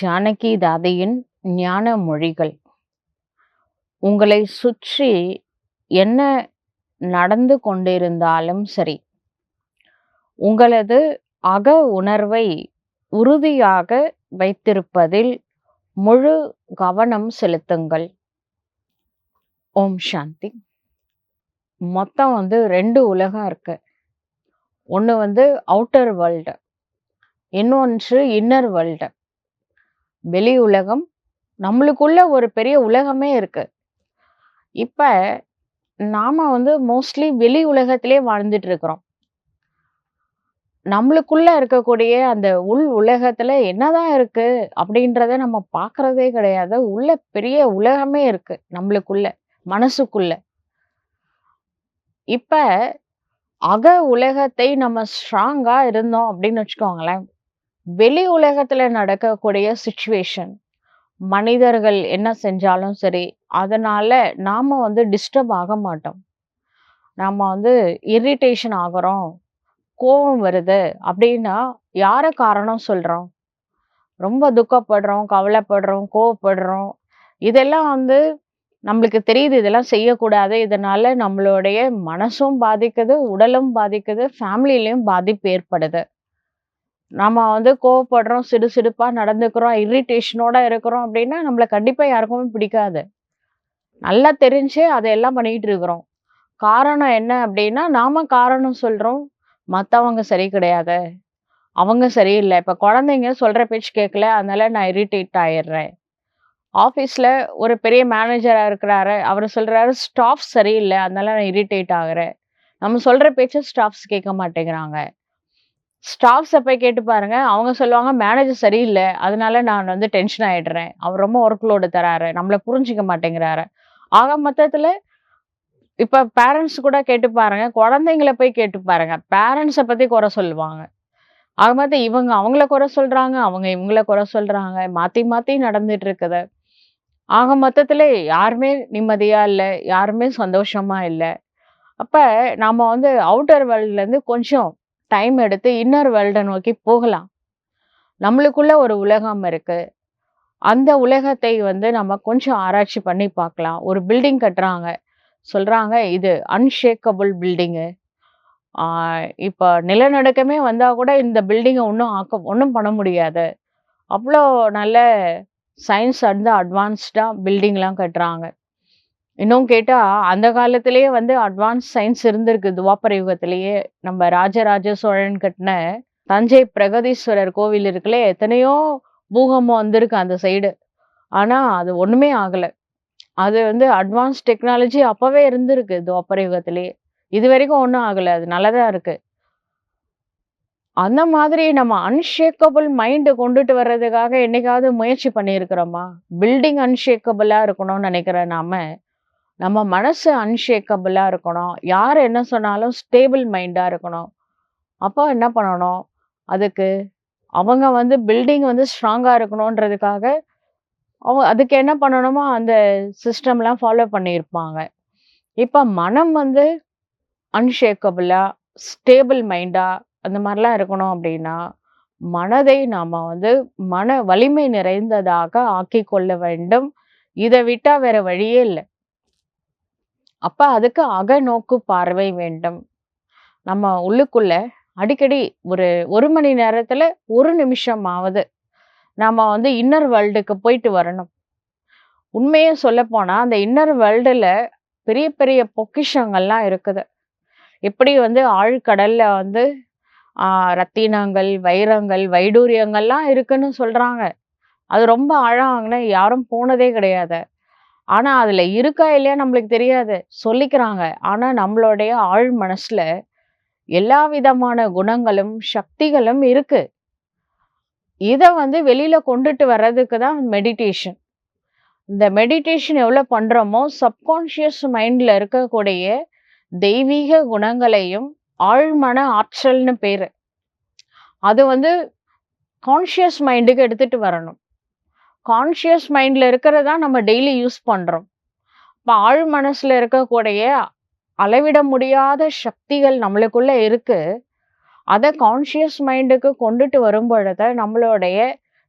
ஜானகி தாதையின் ஞான மொழிகள். உங்களை சுற்றி என்ன நடந்து கொண்டிருந்தாலும் சரி உங்களது அக உணர்வை உறுதியாக வைத்திருப்பதில் முழு கவனம் செலுத்துங்கள். ஓம் சாந்தி. மொத்தம் வந்து ரெண்டு உலகம் இருக்கு. ஒன்று வந்து அவுட்டர் வேர்ல்டு இன்னொன்று இன்னர் வேர்ல்டு வெளி உலகம் நம்மளுக்குள்ள ஒரு பெரிய உலகமே இருக்கு. இப்ப நாம வந்து மோஸ்ட்லி வெளி உலகத்திலே வாழ்ந்துட்டு இருக்கிறோம். நம்மளுக்குள்ள இருக்கக்கூடிய அந்த உள் உலகத்துல என்னதான் இருக்கு அப்படின்றத நம்ம பார்க்கறதே கிடையாது. உள்ள பெரிய உலகமே இருக்கு நம்மளுக்குள்ள மனசுக்குள்ள. இப்ப அக உலகத்தை நம்ம ஸ்ட்ராங்கா இருந்தோம் அப்படின்னு வச்சுக்கோங்களேன். வெளி உலகத்துல நடக்கக்கூடிய சுச்சுவேஷன் மனிதர்கள் என்ன செஞ்சாலும் சரி அதனால நாம வந்து டிஸ்டர்ப் ஆக மாட்டோம். நாம வந்து இரிட்டேஷன் ஆகுறோம் கோபம் வருது அப்படின்னா யார காரணம் சொல்றோம்? ரொம்ப துக்கப்படுறோம் கவலைப்படுறோம் கோவப்படுறோம். இதெல்லாம் வந்து நம்மளுக்கு தெரியுது இதெல்லாம் செய்யக்கூடாது. இதனால நம்மளுடைய மனசும் பாதிக்குது உடலும் பாதிக்குது ஃபேமிலிலையும் பாதிப்பு ஏற்படுது. நம்ம வந்து கோவப்படுறோம் சிடு சிடுப்பாக நடந்துக்கிறோம் இரிட்டேஷனோட இருக்கிறோம் அப்படின்னா நம்மளை கண்டிப்பாக யாருக்குமே பிடிக்காது. நல்லா தெரிஞ்சு அதையெல்லாம் பண்ணிட்டு இருக்கிறோம். காரணம் என்ன அப்படின்னா நாம காரணம் சொல்றோம் மற்றவங்க சரி கிடையாது. அவங்க சரியில்லை. இப்போ குழந்தைங்க சொல்ற பேச்சு கேட்கல அதனால நான் இரிட்டேட் ஆயிடுறேன். ஆஃபீஸில் ஒரு பெரிய மேனேஜராக இருக்கிறாரு. அவர் சொல்கிறாரு ஸ்டாஃப் சரியில்லை. அதனால நான் இரிட்டேட் ஆகிறேன். நம்ம சொல்கிற பேச்ச ஸ்டாஃப்ஸ் கேட்க மாட்டேங்கிறாங்க. ஸ்டாஃப்ஸை போய் கேட்டு பாருங்க. அவங்க சொல்லுவாங்க மேனேஜர் சரியில்லை. அதனால நான் வந்து டென்ஷன் ஆகிடுறேன் அவர் ரொம்ப ஒர்க் லோடு தராரு. நம்மளை புரிஞ்சிக்க மாட்டேங்கிறாரு. ஆக மொத்தத்தில் இப்போ பேரண்ட்ஸ் கூட கேட்டு பாருங்க. குழந்தைங்கள போய் கேட்டு பாருங்க. பேரண்ட்ஸை பற்றி குறை சொல்லுவாங்க. ஆக மொத்தம் இவங்க அவங்கள குறை சொல்கிறாங்க அவங்க இவங்கள குறை சொல்கிறாங்க மாற்றி மாற்றி நடந்துட்டு இருக்குது. ஆக மொத்தத்தில் யாருமே நிம்மதியாக இல்லை யாருமே சந்தோஷமாக இல்லை. அப்போ நாம் வந்து அவுட்டர் வேர்ல்ட்லேருந்து கொஞ்சம் டைம் எடுத்து இன்னர் வேர்ல்டை நோக்கி போகலாம். நம்மளுக்குள்ள ஒரு உலகம் இருக்குது அந்த உலகத்தை வந்து நம்ம கொஞ்சம் ஆராய்ச்சி பண்ணி பார்க்கலாம். ஒரு பில்டிங் கட்டுறாங்க. சொல்கிறாங்க இது அன்ஷேக்கபுள் பில்டிங்கு இப்போ நிலநடுக்கமே வந்தால் கூட இந்த பில்டிங்கை ஒன்றும் ஆக்க ஒன்றும் பண்ண முடியாது. அவ்வளோ நல்ல சயின்ஸ் வந்து அட்வான்ஸ்டாக பில்டிங்லாம் கட்டுறாங்க. இன்னும் கேட்டால் அந்த காலத்திலேயே வந்து அட்வான்ஸ் சயின்ஸ் இருந்திருக்கு. துவாபர யுகத்திலேயே நம்ம ராஜராஜ சோழன் கட்டின தஞ்சை பிரகதீஸ்வரர் கோவில் இருக்குல்ல எத்தனையோ பூகம்பம் வந்திருக்கு அந்த சைடு ஆனால் அது ஒன்றுமே ஆகலை. அது வந்து அட்வான்ஸ் டெக்னாலஜி அப்போவே இருந்திருக்கு துவாபர யுகத்திலேயே இது வரைக்கும் ஒன்றும் ஆகலை. அது நல்லதாக இருக்குது அந்த மாதிரி நம்ம அன்ஷேக்கபிள் மைண்டு கொண்டுட்டு வர்றதுக்காக என்னைக்காவது முயற்சி பண்ணியிருக்கிறோமா? பில்டிங் அன்ஷேக்கபிளாக இருக்கணும்னு நினைக்கிற நாம நம்ம மனசு அன்ஷேக்கபிளாக இருக்கணும். யார் என்ன சொன்னாலும் ஸ்டேபிள் மைண்டாக இருக்கணும். அப்போ என்ன பண்ணணும்? அதுக்கு அவங்க வந்து பில்டிங் வந்து ஸ்ட்ராங்காக இருக்கணுன்றதுக்காக அவங்க அதுக்கு என்ன பண்ணணுமோ அந்த சிஸ்டம்லாம் ஃபாலோ பண்ணியிருப்பாங்க. இப்போ மனம் வந்து அன்ஷேக்கபிளாக ஸ்டேபிள் மைண்டாக அந்த மாதிரிலாம் இருக்கணும் அப்படின்னா மனதை நாம் வந்து மன வலிமை நிறைந்ததாக ஆக்கி கொள்ள வேண்டும். இதை விட்டால் வேற வழியே இல்லை. அப்போ அதுக்கு அகநோக்கு பார்வை வேண்டும். நம்ம உள்ளுக்குள்ள அடிக்கடி ஒரு ஒரு மணி நேரத்தில் ஒரு நிமிஷமாவது நாம் வந்து இன்னர் வேர்ல்டுக்கு போயிட்டு வரணும். உண்மையே சொல்லப்போனால் அந்த இன்னர் வேர்ல்டில் பெரிய பெரிய பொக்கிஷங்கள்லாம் இருக்குது. எப்படி வந்து ஆழ்கடலில் வந்து ரத்தினங்கள் வைரங்கள் வைடூரியங்கள்லாம் இருக்குன்னு சொல்கிறாங்க அது ரொம்ப அழகாங்கன்னா யாரும் போனதே கிடையாது. ஆனால் அதில் இருக்கா இல்லையா நம்மளுக்கு தெரியாது. சொல்லிக்கிறாங்க. ஆனால் நம்மளுடைய ஆழ் மனசில் எல்லா விதமான குணங்களும் சக்திகளும் இருக்கு. இதை வந்து வெளியில் கொண்டுட்டு வர்றதுக்கு தான் மெடிடேஷன் இந்த மெடிடேஷன் எவ்வளோ பண்ணுறோமோ சப்கான்ஷியஸ் மைண்டில் இருக்கக்கூடிய தெய்வீக குணங்களையும் ஆழ்மன ஆற்றல்னு பேர். அது வந்து கான்ஷியஸ் மைண்டுக்கு எடுத்துகிட்டு வரணும். கான்ஷியஸ் மைண்ட்ல இருக்கிறதா நம்ம டெய்லி யூஸ் பண்ணுறோம் இப்போ ஆழ் மனசில் இருக்கக்கூடிய அளவிட முடியாத சக்திகள் நம்மளுக்குள்ளே இருக்குது அதை கான்ஷியஸ் மைண்டுக்கு கொண்டுட்டு வரும்பொழுது, நம்மளுடைய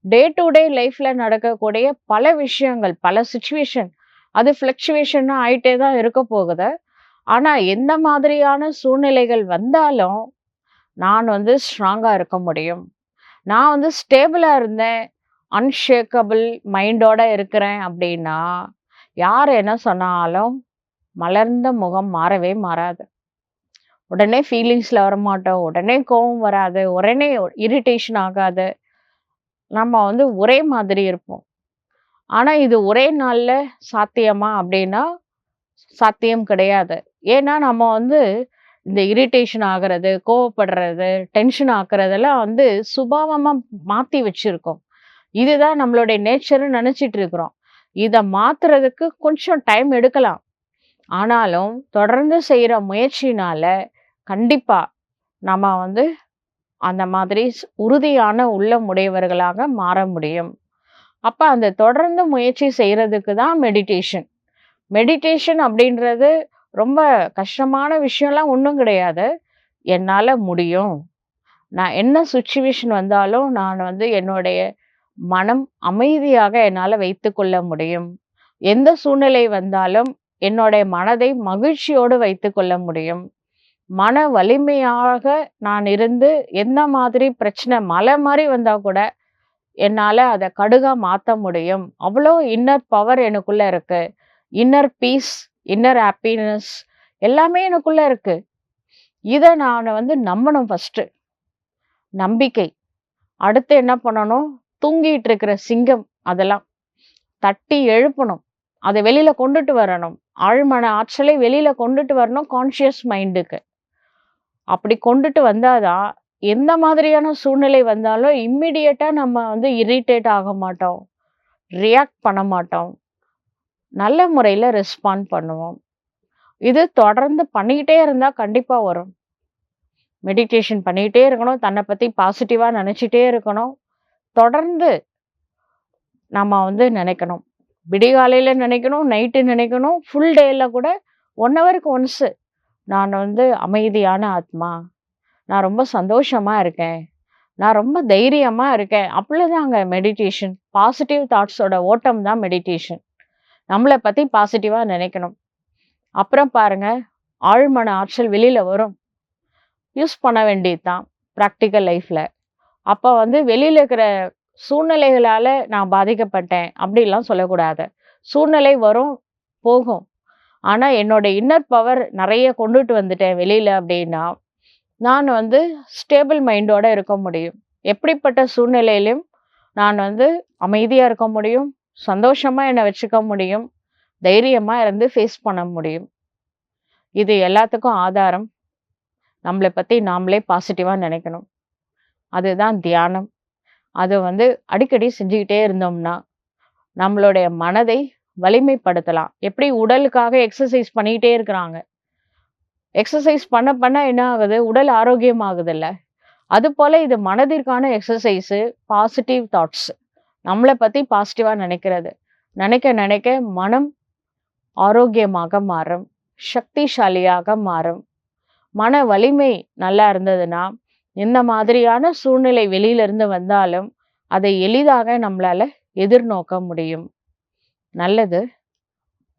டே டு டே லைஃப்பில் நடக்கக்கூடிய பல விஷயங்கள், பல சுச்சுவேஷன் அது ஃப்ளக்சுவேஷன்னா ஆகிட்டே தான் இருக்க போகுது. ஆனால் எந்த மாதிரியான சூழ்நிலைகள் வந்தாலும், நான் வந்து ஸ்ட்ராங்காக இருக்க முடியும். நான் வந்து ஸ்டேபிளாக இருந்தேன், அன்ஷேக்கபிள் மைண்டோட இருக்கிறேன் அப்படின்னா, யார் என்ன சொன்னாலும் மலர்ந்த முகம் மாறவே மாறாது. உடனே ஃபீலிங்ஸில் வரமாட்டோம். உடனே கோவம் வராது. உடனே இரிட்டேஷன் ஆகாது. நம்ம வந்து ஒரே மாதிரி இருப்போம். ஆனால் இது ஒரே நாளில் சாத்தியமா அப்படின்னா, சாத்தியம் கிடையாது. ஏன்னா, நம்ம வந்து இந்த இரிட்டேஷன் ஆகிறது கோவப்படுறது, டென்ஷன் ஆக்குறதெல்லாம் வந்து சுபாவமாக மாற்றி வச்சிருக்கோம். இதுதான் நம்மளுடைய நேச்சர்னு நினச்சிட்டு இருக்கிறோம். இதை மாத்துறதுக்கு கொஞ்சம் டைம் எடுக்கலாம். ஆனாலும், தொடர்ந்து செய்கிற முயற்சினால கண்டிப்பாக நம்ம வந்து அந்த மாதிரி உறுதியான உள்ளம் உடையவர்களாக மாற முடியும். அப்போ அந்த தொடர்ந்து முயற்சி செய்கிறதுக்கு தான் மெடிடேஷன். மெடிடேஷன் அப்படின்றது ரொம்ப கஷ்டமான விஷயம்லாம் ஒன்றும் கிடையாது. என்னால் முடியும். நான் என்ன சுச்சுவேஷன் வந்தாலும், நான் வந்து என்னுடைய மனம் அமைதியாக என்னால வைத்துக்கொள்ள முடியும். எந்த சூழ்நிலை வந்தாலும், என்னுடைய மனதை மகிழ்ச்சியோடு வைத்துக்கொள்ள முடியும். மன வலிமையாக நான் இருந்து, எந்த மாதிரி பிரச்சனை மலை மாதிரி வந்தால் கூட, என்னால் அதை கடுகாக மாற்ற முடியும். அவ்வளோ இன்னர் பவர் எனக்குள்ளே இருக்குது இன்னர் பீஸ், இன்னர் ஹாப்பினஸ் எல்லாமே எனக்குள்ளே இருக்குது இதை நான் வந்து நம்பணும் ஃபஸ்ட்டு நம்பிக்கை. அடுத்து என்ன பண்ணணும்? தூங்கிட்டு இருக்கிற சிங்கம் அதெல்லாம். தட்டி எழுப்பணும். அதை வெளியில் கொண்டுட்டு வரணும். ஆழ்மன ஆற்றலை வெளியில் கொண்டுட்டு வரணும் கான்ஷியஸ் மைண்டுக்கு. அப்படி கொண்டுட்டு வந்தாதான் எந்த மாதிரியான சூழ்நிலை வந்தாலும் இம்மிடியட்டாக நம்ம வந்து இரிட்டேட் ஆக மாட்டோம். ரியாக்ட் பண்ண மாட்டோம். நல்ல முறையில் ரெஸ்பாண்ட் பண்ணுவோம். இது தொடர்ந்து பண்ணிக்கிட்டே இருந்தால் கண்டிப்பாக வரும். மெடிடேஷன் பண்ணிக்கிட்டே இருக்கணும். தன்னை பற்றி பாசிட்டிவாக நினச்சிட்டே இருக்கணும். தொடர்ந்து நம்ம வந்து நினைக்கணும் விடிகாலையில் நினைக்கணும் நைட்டு நினைக்கணும் ஃபுல் டேயில் கூட ஒன் ஹவருக்கு ஒன்ஸு நான் வந்து அமைதியான ஆத்மா. நான் ரொம்ப சந்தோஷமாக இருக்கேன். நான் ரொம்ப தைரியமாக இருக்கேன். அவ்வளதாங்க மெடிடேஷன். பாசிட்டிவ் தாட்ஸோட ஓட்டம் தான் மெடிடேஷன். நம்மளை பற்றி பாசிட்டிவாக நினைக்கணும் அப்புறம் பாருங்க, ஆழ்மன ஆற்றல் வெளியில் வரும். யூஸ் பண்ண வேண்டியது தான் ப்ராக்டிக்கல் லைஃப்பில் அப்போ வந்து வெளியில் இருக்கிற சூழ்நிலைகளால் நான் பாதிக்கப்பட்டேன் அப்படிலாம் சொல்லக்கூடாது. சூழ்நிலை வரும், போகும். ஆனால் என்னோட இன்னர் பவர் நிறைய கொண்டுட்டு வந்துட்டேன் வெளியில் அப்படின்னா, நான் வந்து ஸ்டேபிள் மைண்டோடு இருக்க முடியும். எப்படிப்பட்ட சூழ்நிலையிலும் நான் வந்து அமைதியாக இருக்க முடியும். சந்தோஷமாக என்னை வச்சுக்க முடியும். தைரியமாக இருந்து ஃபேஸ் பண்ண முடியும். இது எல்லாத்துக்கும் ஆதாரம். நம்மளை பற்றி நாமளே பாசிட்டிவாக நினைக்கணும் அதுதான் தியானம். அது வந்து அடிக்கடி செஞ்சுக்கிட்டே இருந்தோம்னா, நம்மளுடைய மனதை வலிமைப்படுத்தலாம். எப்படி உடலுக்காக எக்ஸசைஸ் பண்ணிக்கிட்டே இருக்கிறாங்க. எக்ஸசைஸ் பண்ண பண்ண என்ன ஆகுது? உடல் ஆரோக்கியமாகுதுல்ல. அதுபோல இது மனதிற்கான எக்ஸசைஸு பாசிட்டிவ் தாட்ஸு நம்மளை பத்தி பாசிட்டிவாக நினைக்கிறது நினைக்க நினைக்க மனம் ஆரோக்கியமாக மாறும். சக்திசாலியாக மாறும். மன வலிமை நல்லா இருந்ததுன்னா, எந்த மாதிரியான சூழ்நிலை வெளியில இருந்து வந்தாலும், அதை எளிதாக நம்மளால எதிர்நோக்க முடியும். நல்லது.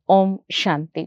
ஓம் சாந்தி.